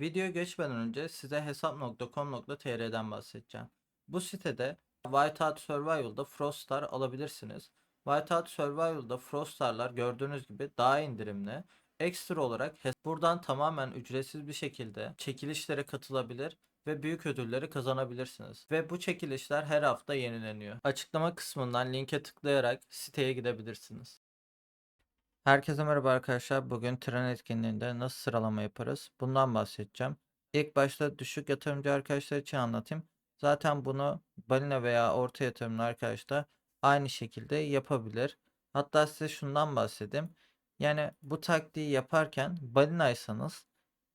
Videoya geçmeden önce size hesap.com.tr'den bahsedeceğim. Bu sitede Whiteout Survival'da Frostar alabilirsiniz. Whiteout Survival'da Frostar'lar gördüğünüz gibi daha indirimli. Ekstra olarak buradan tamamen ücretsiz bir şekilde çekilişlere katılabilir ve büyük ödülleri kazanabilirsiniz. Ve bu çekilişler her hafta yenileniyor. Açıklama kısmından linke tıklayarak siteye gidebilirsiniz. Herkese merhaba arkadaşlar. Bugün tren etkinliğinde nasıl sıralama yaparız? Bundan bahsedeceğim. İlk başta düşük yatırımcı arkadaşlar için anlatayım. Zaten bunu balina veya orta yatırımlı arkadaşlar aynı şekilde yapabilir. Hatta size şundan bahsedeyim. Yani bu taktiği yaparken balinaysanız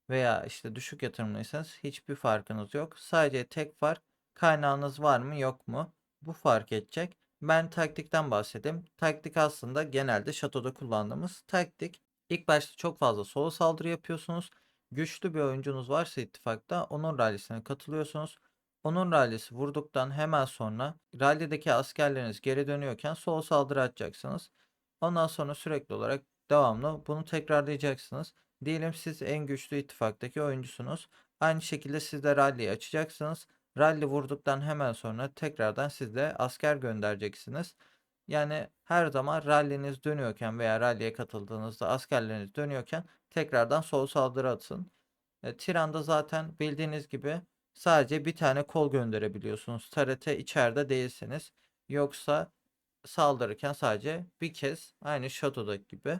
veya işte düşük yatırımlıysanız hiçbir farkınız yok. Sadece tek fark kaynağınız var mı yok mu? Bu fark edecek. Ben taktikten bahsedeyim. Taktik aslında genelde şatoda kullandığımız taktik. İlk başta çok fazla solo saldırı yapıyorsunuz. Güçlü bir oyuncunuz varsa ittifakta onun rallisine katılıyorsunuz. Onun rallisi vurduktan hemen sonra rallideki askerleriniz geri dönüyorken solo saldırı atacaksınız. Ondan sonra sürekli olarak devamlı bunu tekrarlayacaksınız. Diyelim siz en güçlü ittifaktaki oyuncusunuz. Aynı şekilde siz de rally'yi açacaksınız. Rally vurduktan hemen sonra tekrardan siz de asker göndereceksiniz. Yani her zaman ralliniz dönüyorken veya rally'e katıldığınızda askerleriniz dönüyorken tekrardan sol saldırı atın. E, Tiran'da zaten bildiğiniz gibi sadece bir tane kol gönderebiliyorsunuz. TRT içeride değilsiniz. Yoksa saldırırken sadece bir kez aynı Shadow'daki gibi.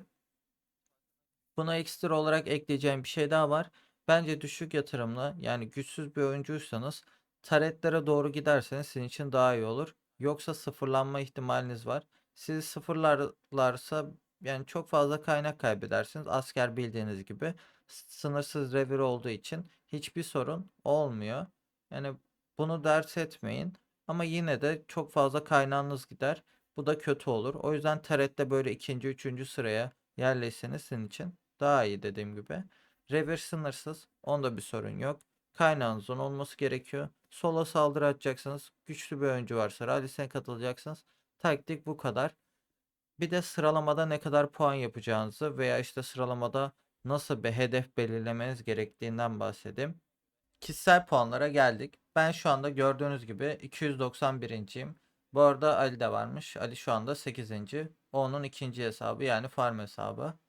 Buna ekstra olarak ekleyeceğim bir şey daha var. Bence düşük yatırımlı yani güçsüz bir oyuncuysanız taretlere doğru giderseniz sizin için daha iyi olur. Yoksa sıfırlanma ihtimaliniz var. Sizi sıfırlarlarsa yani çok fazla kaynak kaybedersiniz. Asker bildiğiniz gibi sınırsız revir olduğu için hiçbir sorun olmuyor. Yani bunu dert etmeyin. Ama yine de çok fazla kaynağınız gider. Bu da kötü olur. O yüzden tarette böyle ikinci, üçüncü sıraya yerleşseniz sizin için daha iyi dediğim gibi. Revir sınırsız. Onda bir sorun yok. Kaynağınızın olması gerekiyor. Sola saldırı atacaksınız. Güçlü bir oyuncu varsa rallisine katılacaksınız. Taktik bu kadar. Bir de sıralamada ne kadar puan yapacağınızı veya işte sıralamada nasıl bir hedef belirlemeniz gerektiğinden bahsedeyim. Kişisel puanlara geldik. Ben şu anda gördüğünüz gibi 291'inciyim. Bu arada Ali de varmış. Ali şu anda 8. O Onun ikinci hesabı yani farm hesabı.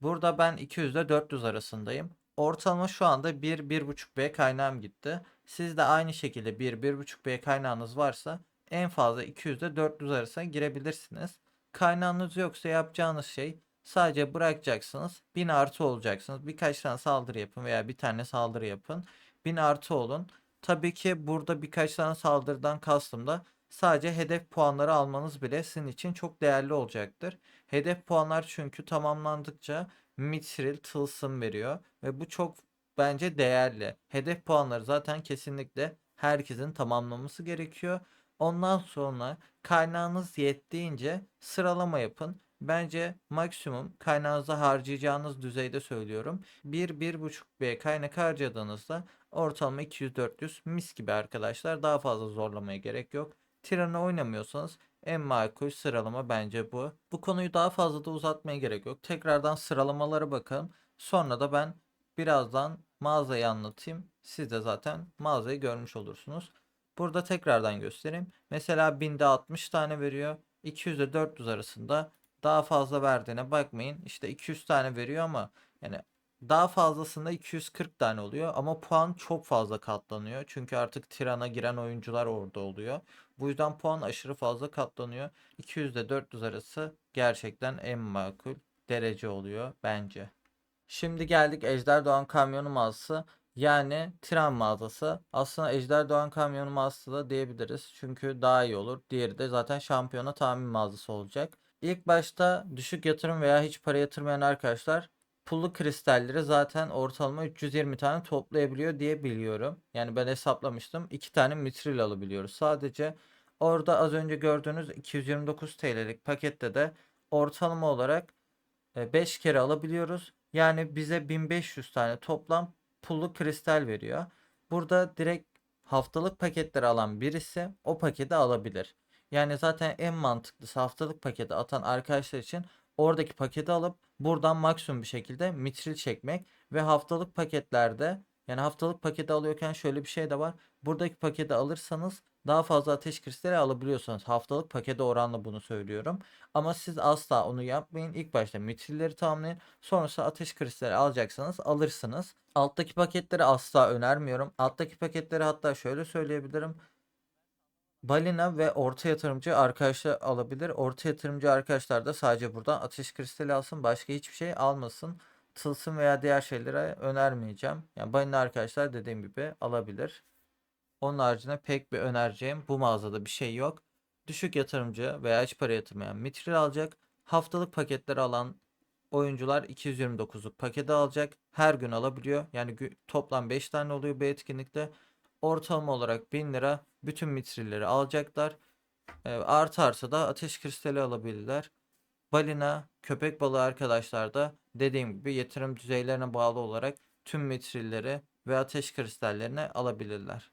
Burada ben 200 ile 400 arasındayım. Ortalama şu anda 1-1.5B kaynağım gitti. Siz de aynı şekilde 1-1.5B kaynağınız varsa en fazla 200 ile 400 arasına girebilirsiniz. Kaynağınız yoksa yapacağınız şey sadece bırakacaksınız. 1000 artı olacaksınız. Birkaç tane saldırı yapın veya bir tane saldırı yapın. 1000 artı olun. Tabii ki burada birkaç tane saldırıdan kastım da sadece hedef puanları almanız bile sizin için çok değerli olacaktır. Hedef puanlar çünkü tamamlandıkça Mithril tılsım veriyor ve bu çok bence değerli. Hedef puanları zaten kesinlikle herkesin tamamlaması gerekiyor. Ondan sonra kaynağınız yettiğince sıralama yapın. Bence maksimum kaynağınızı harcayacağınız düzeyde söylüyorum. 1-1.5B kaynak harcadığınızda ortalama 200-400 mis gibi arkadaşlar. Daha fazla zorlamaya gerek yok. Tiran'ı oynamıyorsanız en makul sıralama bence bu. Bu konuyu daha fazla da uzatmaya gerek yok. Tekrardan sıralamalara bakın. Sonra da ben birazdan mağazayı anlatayım. Siz de zaten mağazayı görmüş olursunuz. Burada tekrardan göstereyim. Mesela binde 60 tane veriyor. 200 ile 400 arasında daha fazla verdiğine bakmayın. İşte 200 tane veriyor ama yani daha fazlasında 240 tane oluyor ama puan çok fazla katlanıyor. Çünkü artık Tiran'a giren oyuncular orada oluyor. Bu yüzden puan aşırı fazla katlanıyor. 200 ile 400 arası gerçekten en makul derece oluyor bence. Şimdi geldik Ejder Doğan Kamyonu mağazası. Yani tren mağazası. Aslında Ejder Doğan Kamyonu mağazası da diyebiliriz. Çünkü daha iyi olur. Diğeri de zaten şampiyona tahmin mağazası olacak. İlk başta düşük yatırım veya hiç para yatırmayan arkadaşlar pullu kristalleri zaten ortalama 320 tane toplayabiliyor diye biliyorum. Yani ben hesaplamıştım. 2 tane mitril alabiliyoruz. Sadece orada az önce gördüğünüz 229 TL'lik pakette de ortalama olarak 5 kere alabiliyoruz. Yani bize 1500 tane toplam pullu kristal veriyor. Burada direkt haftalık paketleri alan birisi o paketi alabilir. Yani zaten en mantıklısı haftalık paketi atan arkadaşlar için oradaki paketi alıp buradan maksimum bir şekilde mitril çekmek ve haftalık paketlerde Yani haftalık paketi alıyorken şöyle bir şey de var. Buradaki paketi alırsanız daha fazla ateş kristali alabiliyorsunuz. Haftalık pakete oranla bunu söylüyorum. Ama siz asla onu yapmayın. İlk başta mitrilleri tamamlayın. Sonrası ateş kristali alacaksanız alırsınız. Alttaki paketleri asla önermiyorum. Alttaki paketleri hatta şöyle söyleyebilirim. Balina ve orta yatırımcı arkadaşlar alabilir. Orta yatırımcı arkadaşlar da sadece buradan ateş kristali alsın. Başka hiçbir şey almasın. Tılsım veya diğer şeylere önermeyeceğim. Yani balina arkadaşlar dediğim gibi alabilir. Onun haricinde pek bir önereceğim bu mağazada bir şey yok. Düşük yatırımcı veya hiç para yatırmayan mitril alacak. Haftalık paketleri alan oyuncular 229'luk paketi alacak. Her gün alabiliyor. Yani toplam 5 tane oluyor bu etkinlikte. Ortalama olarak 1000 lira bütün mitrilleri alacaklar. E, artarsa da ateş kristali alabilirler. Balina, köpek balığı arkadaşlar da dediğim gibi yatırım düzeylerine bağlı olarak tüm mitrilleri ve ateş kristallerini alabilirler.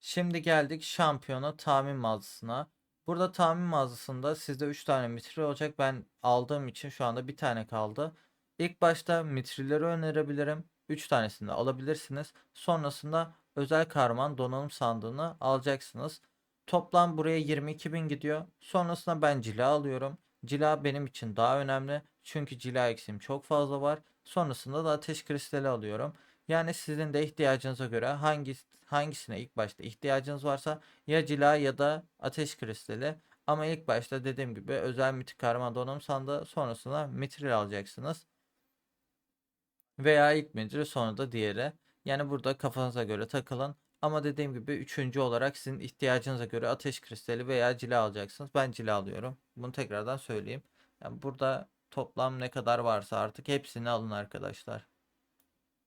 Şimdi geldik şampiyona tahmin mağazasına. Burada tahmin mağazasında sizde 3 tane mitril olacak. Ben aldığım için şu anda bir tane kaldı. İlk başta mitrilleri önerebilirim. 3 tanesini de alabilirsiniz. Sonrasında özel kahraman donanım sandığını alacaksınız. Toplam buraya 22.000 gidiyor. Sonrasında ben cila alıyorum. Cila benim için daha önemli. Çünkü cila eksiğim çok fazla var. Sonrasında da ateş kristali alıyorum. Yani sizin de ihtiyacınıza göre hangi hangisine ilk başta ihtiyacınız varsa ya cila ya da ateş kristali. Ama ilk başta dediğim gibi özel mitik kahraman donanım sandığı sonrasında mitril alacaksınız. Veya ilk mitril sonra da diğeri. Yani burada kafanıza göre takılın. Ama dediğim gibi üçüncü olarak sizin ihtiyacınıza göre ateş kristali veya cila alacaksınız. Ben cila alıyorum. Bunu tekrardan söyleyeyim. Yani burada toplam ne kadar varsa artık hepsini alın arkadaşlar.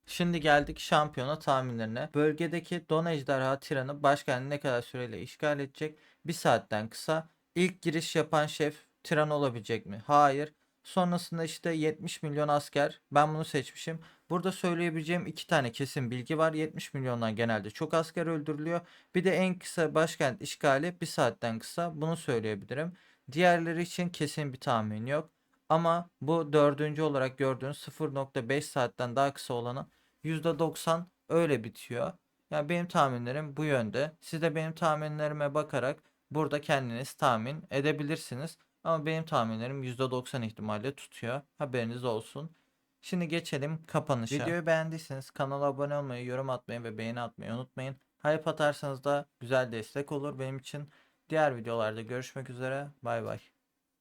Şimdi geldik şampiyona tahminlerine. Bölgedeki Don Ejderha Tiran'ı başkenti ne kadar süreyle işgal edecek? Bir saatten kısa. İlk giriş yapan şef Tiran olabilecek mi? Hayır. Sonrasında işte 70 milyon asker. Ben bunu seçmişim. Burada söyleyebileceğim iki tane kesin bilgi var. 70 milyondan genelde çok asker öldürülüyor. Bir de en kısa başkent işgali bir saatten kısa. Bunu söyleyebilirim. Diğerleri için kesin bir tahmin yok. Ama bu dördüncü olarak gördüğünüz 0.5 saatten daha kısa olanı %90 öyle bitiyor. Yani benim tahminlerim bu yönde. Siz de benim tahminlerime bakarak burada kendiniz tahmin edebilirsiniz. Ama benim tahminlerim %90 ihtimalle tutuyor. Haberiniz olsun. Şimdi geçelim kapanışa. Videoyu beğendiyseniz kanala abone olmayı, yorum atmayı ve beğeni atmayı unutmayın. Hype atarsanız da güzel destek olur benim için. Diğer videolarda görüşmek üzere. Bay bay.